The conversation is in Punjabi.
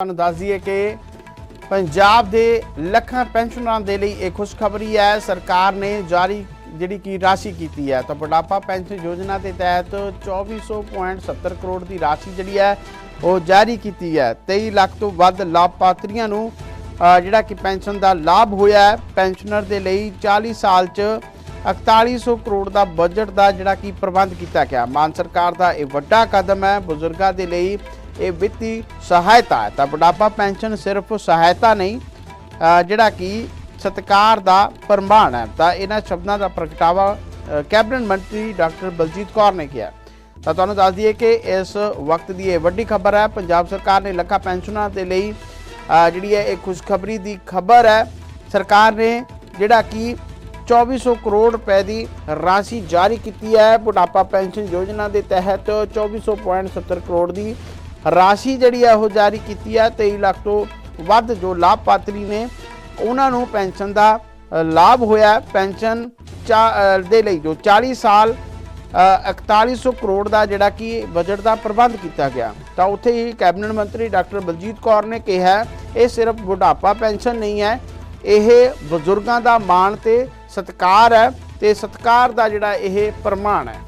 ਤੁਹਾਨੂੰ ਦੱਸ ਦਈਏ ਕਿ ਪੰਜਾਬ ਦੇ ਲੱਖਾਂ ਪੈਨਸ਼ਨਰਾਂ ਦੇ ਲਈ ਇਹ ਖੁਸ਼ਖਬਰੀ ਹੈ। ਸਰਕਾਰ ਨੇ ਜਾਰੀ ਜਿਹੜੀ ਕੀ ਰਾਸ਼ੀ ਕੀਤੀ ਹੈ, ਤਾਂ ਬੁਢਾਪਾ ਪੈਨਸ਼ਨ ਯੋਜਨਾ ਦੇ ਤਹਿਤ 2400.70 ਕਰੋੜ ਦੀ ਰਾਸ਼ੀ ਜਿਹੜੀ ਹੈ, ਉਹ ਜਾਰੀ ਕੀਤੀ ਹੈ। 23 ਲੱਖ ਤੋਂ ਵੱਧ ਲਾਭਪਾਤਰੀਆਂ ਨੂੰ ਜਿਹੜਾ ਕਿ ਪੈਨਸ਼ਨ ਦਾ ਲਾਭ ਹੋਇਆ ਹੈ, ਪੈਨਸ਼ਨਰ ਦੇ ਲਈ 40 ਸਾਲ 'ਚ 4100 ਕਰੋੜ ਦਾ ਬਜਟ ਦਾ ਜਿਹੜਾ ਕਿ ਪ੍ਰਬੰਧ ਕੀਤਾ ਗਿਆ। ਮਾਨ ਸਰਕਾਰ ਦਾ ਇਹ ਵੱਡਾ ਕਦਮ ਹੈ। ਬਜ਼ੁਰਗਾਂ ਦੇ ਲਈ ਇਹ ਵਿੱਤੀ ਸਹਾਇਤਾ ਹੈ। ਤਾਂ ਬੁਢਾਪਾ ਪੈਨਸ਼ਨ ਸਿਰਫ ਸਹਾਇਤਾ ਨਹੀਂ ਜਿਹੜਾ ਕਿ ਸਤਕਾਰ ਦਾ ਪ੍ਰਮਾਣ ਹੈ। ਤਾਂ ਇਹਨਾਂ ਸ਼ਬਦਾਂ ਦਾ ਪ੍ਰਗਟਾਵਾ ਕੈਬਨਿਟ ਮੰਤਰੀ ਡਾਕਟਰ ਬਲਜੀਤ ਕੌਰ ਨੇ ਕੀਤਾ। ਤਾਂ ਤੁਹਾਨੂੰ ਦੱਸ ਦਈਏ ਕਿ ਇਸ ਵਕਤ ਦੀ ਇਹ ਵੱਡੀ ਖਬਰ ਹੈ, ਪੰਜਾਬ ਸਰਕਾਰ ਨੇ ਲੱਖਾਂ ਪੈਨਸ਼ਨਾਂ ਦੇ ਲਈ ਜਿਹੜੀ ਹੈ, ਇਹ ਖੁਸ਼ਖਬਰੀ ਦੀ ਖਬਰ ਹੈ। ਸਰਕਾਰ ਨੇ ਜਿਹੜਾ ਕਿ 2400 ਕਰੋੜ ਰੁਪਏ ਦੀ ਰਾਸ਼ੀ ਜਾਰੀ ਕੀਤੀ ਹੈ ਬੁਢਾਪਾ ਪੈਨਸ਼ਨ ਯੋਜਨਾ ਦੇ ਤਹਿਤ। 2400.70 ਕਰੋੜ ਦੀ ਰਾਸ਼ੀ ਜਿਹੜੀ ਹੈ ਉਹ ਜਾਰੀ ਕੀਤੀ ਹੈ 23 ਲੱਖ ਤੋਂ ਵੱਧ ਜੋ ਲਾਭਪਾਤਰੀ ਨੇ ਉਹਨਾਂ ਨੂੰ ਪੈਨਸ਼ਨ ਦਾ ਲਾਭ ਹੋਇਆ। ਪੈਨਸ਼ਨ ਚਾ- ਦੇ ਲਈ ਜੋ 40 ਸਾਲ ਅ, 4100 ਕਰੋੜ ਦਾ ਜਿਹੜਾ ਕਿ ਬਜਟ ਦਾ ਪ੍ਰਬੰਧ ਕੀਤਾ ਗਿਆ। ਤਾਂ ਉੱਥੇ ਹੀ ਕੈਬਨਿਟ ਮੰਤਰੀ ਡਾਕਟਰ ਬਲਜੀਤ ਕੌਰ ਨੇ ਕਿਹਾ ਇਹ ਸਿਰਫ ਬੁਢਾਪਾ ਪੈਨਸ਼ਨ ਨਹੀਂ ਹੈ ਇਹ ਬਜ਼ੁਰਗਾਂ ਦਾ ਮਾਣ ਤੇ ਸਤਿਕਾਰ ਹੈ ਤੇ ਸਤਿਕਾਰ ਦਾ ਜਿਹੜਾ ਇਹ ਪ੍ਰਮਾਣ ਹੈ।